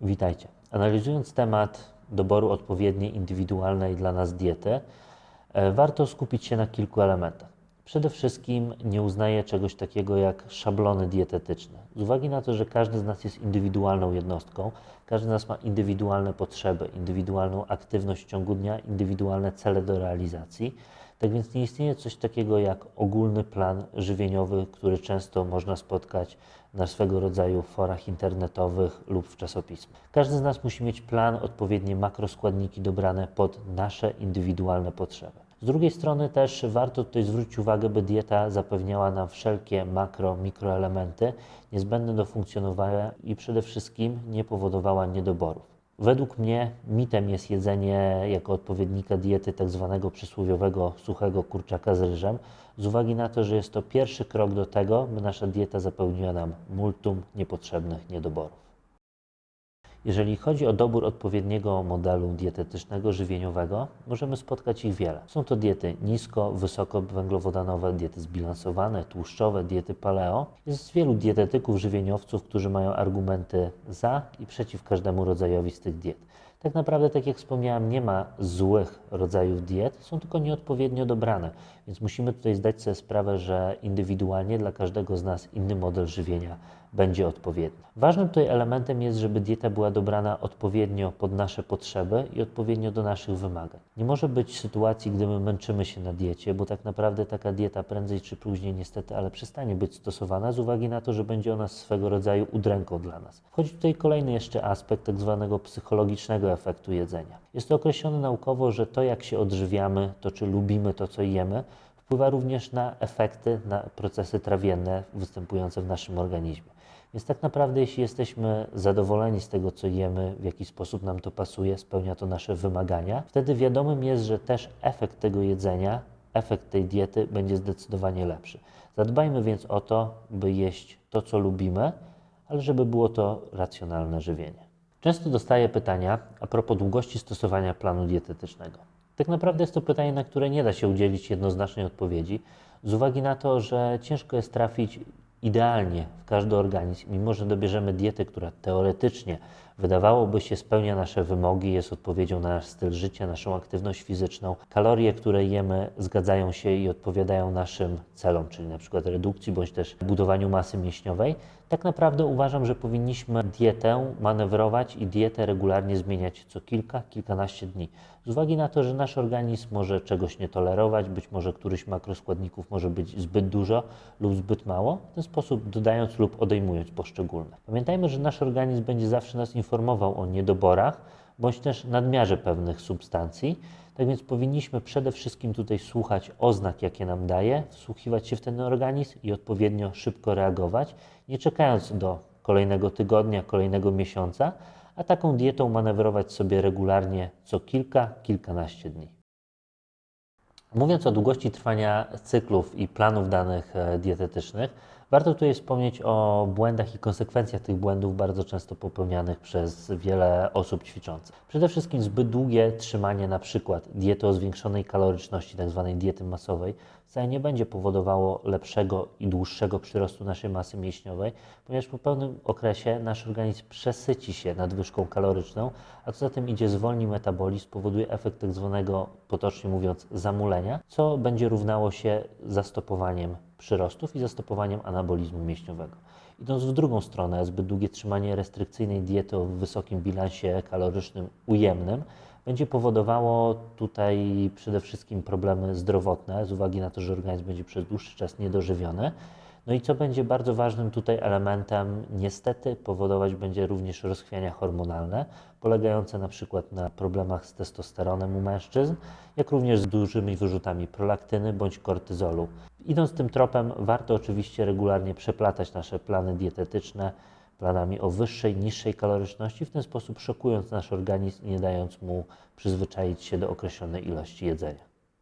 Witajcie. Analizując temat doboru odpowiedniej, indywidualnej dla nas diety, e, warto skupić się na kilku elementach. Przede wszystkim nie uznaję czegoś takiego jak szablony dietetyczne. Z uwagi na to, że każdy z nas jest indywidualną jednostką, każdy z nas ma indywidualne potrzeby, indywidualną aktywność w ciągu dnia, indywidualne cele do realizacji. Tak więc nie istnieje coś takiego jak ogólny plan żywieniowy, który często można spotkać na swego rodzaju forach internetowych lub w czasopismach. Każdy z nas musi mieć plan, odpowiednie makroskładniki dobrane pod nasze indywidualne potrzeby. Z drugiej strony też warto tutaj zwrócić uwagę, by dieta zapewniała nam wszelkie makro, mikroelementy niezbędne do funkcjonowania i przede wszystkim nie powodowała niedoborów. Według mnie mitem jest jedzenie jako odpowiednika diety tak zwanego przysłowiowego suchego kurczaka z ryżem, z uwagi na to, że jest to pierwszy krok do tego, by nasza dieta zapełniła nam multum niepotrzebnych niedoborów. Jeżeli chodzi o dobór odpowiedniego modelu dietetycznego, żywieniowego, możemy spotkać ich wiele. Są to diety nisko, wysoko węglowodanowe, diety zbilansowane, tłuszczowe, diety paleo. Jest wielu dietetyków, żywieniowców, którzy mają argumenty za i przeciw każdemu rodzajowi z tych diet. Tak naprawdę, tak jak wspomniałem, nie ma złych rodzajów diet, są tylko nieodpowiednio dobrane, więc musimy tutaj zdać sobie sprawę, że indywidualnie dla każdego z nas inny model żywienia będzie odpowiedni. Ważnym tutaj elementem jest, żeby dieta była dobrana odpowiednio pod nasze potrzeby i odpowiednio do naszych wymagań. Nie może być sytuacji, gdy my męczymy się na diecie, bo tak naprawdę taka dieta prędzej czy później niestety, ale przestanie być stosowana z uwagi na to, że będzie ona swego rodzaju udręką dla nas. Wchodzi tutaj kolejny jeszcze aspekt tak zwanego psychologicznego efektu jedzenia. Jest to określone naukowo, że to jak się odżywiamy, to czy lubimy to, co jemy, wpływa również na efekty, na procesy trawienne występujące w naszym organizmie. Więc tak naprawdę, jeśli jesteśmy zadowoleni z tego, co jemy, w jaki sposób nam to pasuje, spełnia to nasze wymagania, wtedy wiadomym jest, że też efekt tego jedzenia, efekt tej diety będzie zdecydowanie lepszy. Zadbajmy więc o to, by jeść to, co lubimy, ale żeby było to racjonalne żywienie. Często dostaję pytania a propos długości stosowania planu dietetycznego. Tak naprawdę jest to pytanie, na które nie da się udzielić jednoznacznej odpowiedzi, z uwagi na to, że ciężko jest trafić idealnie w każdy organizm, mimo że dobierzemy dietę, która teoretycznie wydawałoby się spełnia nasze wymogi, jest odpowiedzią na nasz styl życia, naszą aktywność fizyczną. Kalorie, które jemy, zgadzają się i odpowiadają naszym celom, czyli na przykład redukcji bądź też budowaniu masy mięśniowej. Tak naprawdę uważam, że powinniśmy dietę manewrować i dietę regularnie zmieniać co kilka, kilkanaście dni. Z uwagi na to, że nasz organizm może czegoś nie tolerować, być może któryś makroskładników może być zbyt dużo lub zbyt mało, w ten sposób dodając lub odejmując poszczególne. Pamiętajmy, że nasz organizm będzie zawsze nas informował o niedoborach bądź też nadmiarze pewnych substancji. Tak więc powinniśmy przede wszystkim tutaj słuchać oznak, jakie nam daje, wsłuchiwać się w ten organizm i odpowiednio szybko reagować, nie czekając do kolejnego tygodnia, kolejnego miesiąca, a taką dietą manewrować sobie regularnie co kilka, kilkanaście dni. Mówiąc o długości trwania cyklów i planów danych e, dietetycznych, warto tutaj wspomnieć o błędach i konsekwencjach tych błędów bardzo często popełnianych przez wiele osób ćwiczących. Przede wszystkim zbyt długie trzymanie na przykład diety o zwiększonej kaloryczności, tzw. Tak diety masowej, wcale nie będzie powodowało lepszego i dłuższego przyrostu naszej masy mięśniowej, ponieważ po pewnym okresie nasz organizm przesyci się nadwyżką kaloryczną, a co za tym idzie zwolni metabolizm, powoduje efekt tak zwanego, potocznie mówiąc, zamulenia, co będzie równało się zastopowaniem przyrostów i zastopowaniem anabolizmu mięśniowego. Idąc w drugą stronę, zbyt długie trzymanie restrykcyjnej diety o wysokim bilansie kalorycznym ujemnym będzie powodowało tutaj przede wszystkim problemy zdrowotne, z uwagi na to, że organizm będzie przez dłuższy czas niedożywiony. No i co będzie bardzo ważnym tutaj elementem, niestety powodować będzie również rozchwiania hormonalne, polegające na przykład na problemach z testosteronem u mężczyzn, jak również z dużymi wyrzutami prolaktyny bądź kortyzolu. Idąc tym tropem, warto oczywiście regularnie przeplatać nasze plany dietetyczne planami o wyższej, niższej kaloryczności, w ten sposób szokując nasz organizm i nie dając mu przyzwyczaić się do określonej ilości jedzenia.